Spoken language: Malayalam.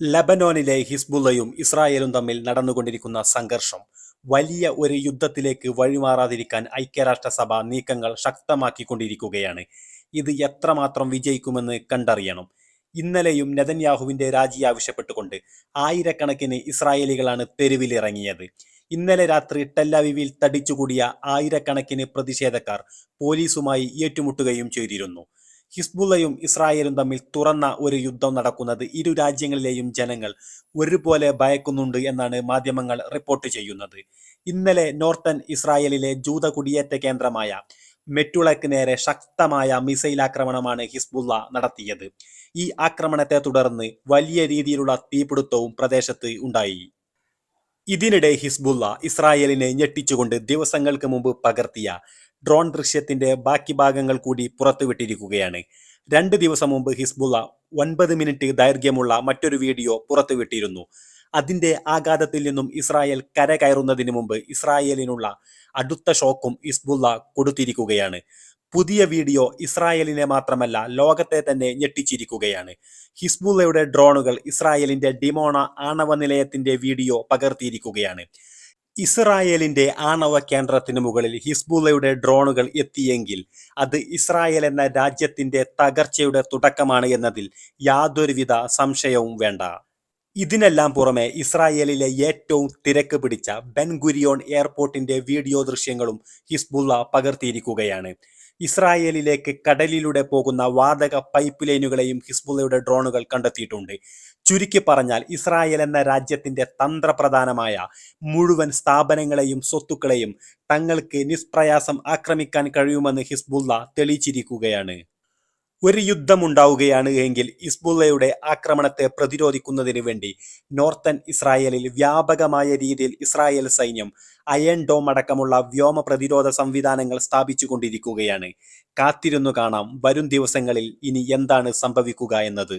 ലബനോനിലെ ഹിസ്ബുള്ളയും ഇസ്രായേലും തമ്മിൽ നടന്നുകൊണ്ടിരിക്കുന്ന സംഘർഷം വലിയ ഒരു യുദ്ധത്തിലേക്ക് വഴിമാറാതിരിക്കാൻ ഐക്യരാഷ്ട്രസഭ നീക്കങ്ങൾ ശക്തമാക്കിക്കൊണ്ടിരിക്കുകയാണ്. ഇത് എത്രമാത്രം വിജയിക്കുമെന്ന് കണ്ടറിയണം. ഇന്നലെയും നെതന്യാഹുവിന്റെ രാജി ആവശ്യപ്പെട്ടുകൊണ്ട് ആയിരക്കണക്കിന് ഇസ്രായേലികളാണ് തെരുവിലിറങ്ങിയത്. ഇന്നലെ രാത്രി ടെല്ലവിവിൽ തടിച്ചുകൂടിയ ആയിരക്കണക്കിന് പ്രതിഷേധക്കാർ പോലീസുമായി ഏറ്റുമുട്ടുകയും ചെയ്തിരുന്നു. ഹിസ്ബുള്ളയും ഇസ്രായേലും തമ്മിൽ തുറന്ന ഒരു യുദ്ധം നടക്കുന്നത് ഇരു രാജ്യങ്ങളിലെയും ജനങ്ങൾ ഒരുപോലെ ഭയക്കുന്നുണ്ട് എന്നാണ് മാധ്യമങ്ങൾ റിപ്പോർട്ട് ചെയ്യുന്നത്. ഇന്നലെ നോർത്തൻ ഇസ്രായേലിലെ ജൂത കുടിയേറ്റ കേന്ദ്രമായ മെറ്റുളയ്ക്ക് നേരെ ശക്തമായ മിസൈൽ ആക്രമണമാണ് ഹിസ്ബുള്ള നടത്തിയത്. ഈ ആക്രമണത്തെ തുടർന്ന് വലിയ രീതിയിലുള്ള തീപിടുത്തവും പ്രദേശത്ത് ഉണ്ടായി. ഇതിനിടെ ഹിസ്ബുള്ള ഇസ്രായേലിനെ ഞെട്ടിച്ചുകൊണ്ട് ദിവസങ്ങൾക്ക് മുമ്പ് പകർത്തിയ ഡ്രോൺ ദൃശ്യത്തിന്റെ ബാക്കി ഭാഗങ്ങൾ കൂടി പുറത്തുവിട്ടിരിക്കുകയാണ്. രണ്ട് ദിവസം മുമ്പ് ഹിസ്ബുള്ള ഒൻപത് മിനിറ്റ് ദൈർഘ്യമുള്ള മറ്റൊരു വീഡിയോ പുറത്തുവിട്ടിരുന്നു. അതിന്റെ ആഘാതത്തിൽ നിന്നും ഇസ്രായേൽ കര കരകയറുന്നതിന് മുമ്പ് ഇസ്രായേലിനുള്ള അടുത്ത ഷോക്കും ഹിസ്ബുള്ള കൊടുത്തിരിക്കുകയാണ്. പുതിയ വീഡിയോ ഇസ്രായേലിനെ മാത്രമല്ല ലോകത്തെ തന്നെ ഞെട്ടിച്ചിരിക്കുകയാണ്. ഹിസ്ബുള്ളയുടെ ഡ്രോണുകൾ ഇസ്രായേലിന്റെ ഡിമോണ ആണവ നിലയത്തിന്റെ വീഡിയോ പകർത്തിയിരിക്കുകയാണ്. ഇസ്രായേലിന്റെ ആണവ കേന്ദ്രത്തിന് മുകളിൽ ഹിസ്ബുള്ളയുടെ ഡ്രോണുകൾ എത്തിയെങ്കിൽ അത് ഇസ്രായേൽ എന്ന രാജ്യത്തിന്റെ തകർച്ചയുടെ തുടക്കമാണ് എന്നതിൽ യാതൊരുവിധ സംശയവും വേണ്ട. ഇതിനെല്ലാം പുറമെ ഇസ്രായേലിലെ ഏറ്റവും തിരക്ക് പിടിച്ച ബെൻഗുരിയോൺ എയർപോർട്ടിന്റെ വീഡിയോ ദൃശ്യങ്ങളും ഹിസ്ബുള്ള പകർത്തിയിരിക്കുകയാണ്. ഇസ്രായേലിലേക്ക് കടലിലൂടെ പോകുന്ന വാതക പൈപ്പ് ലൈനുകളെയും ഹിസ്ബുള്ളയുടെ ഡ്രോണുകൾ കണ്ടെത്തിയിട്ടുണ്ട്. ചുരുക്കി പറഞ്ഞാൽ ഇസ്രായേൽ എന്ന രാജ്യത്തിന്റെ തന്ത്രപ്രധാനമായ മുഴുവൻ സ്ഥാപനങ്ങളെയും സ്വത്തുക്കളെയും തങ്ങൾക്ക് നിഷ്പ്രയാസം ആക്രമിക്കാൻ കഴിയുമെന്ന് ഹിസ്ബുള്ള തെളിയിച്ചിരിക്കുകയാണ്. ഒരു യുദ്ധമുണ്ടാവുകയാണ് എങ്കിൽ ഇസ്ബുള്ളയുടെ ആക്രമണത്തെ പ്രതിരോധിക്കുന്നതിന് വേണ്ടി നോർത്തൻ ഇസ്രായേലിൽ വ്യാപകമായ രീതിയിൽ ഇസ്രായേൽ സൈന്യം അയൺ ഡോം അടക്കമുള്ള വ്യോമ പ്രതിരോധ സംവിധാനങ്ങൾ സ്ഥാപിച്ചുകൊണ്ടിരിക്കുകയാണ്. കാത്തിരുന്നു കാണാം. വരും ദിവസങ്ങളിൽ ഇനി എന്താണ് സംഭവിക്കുക എന്നത്.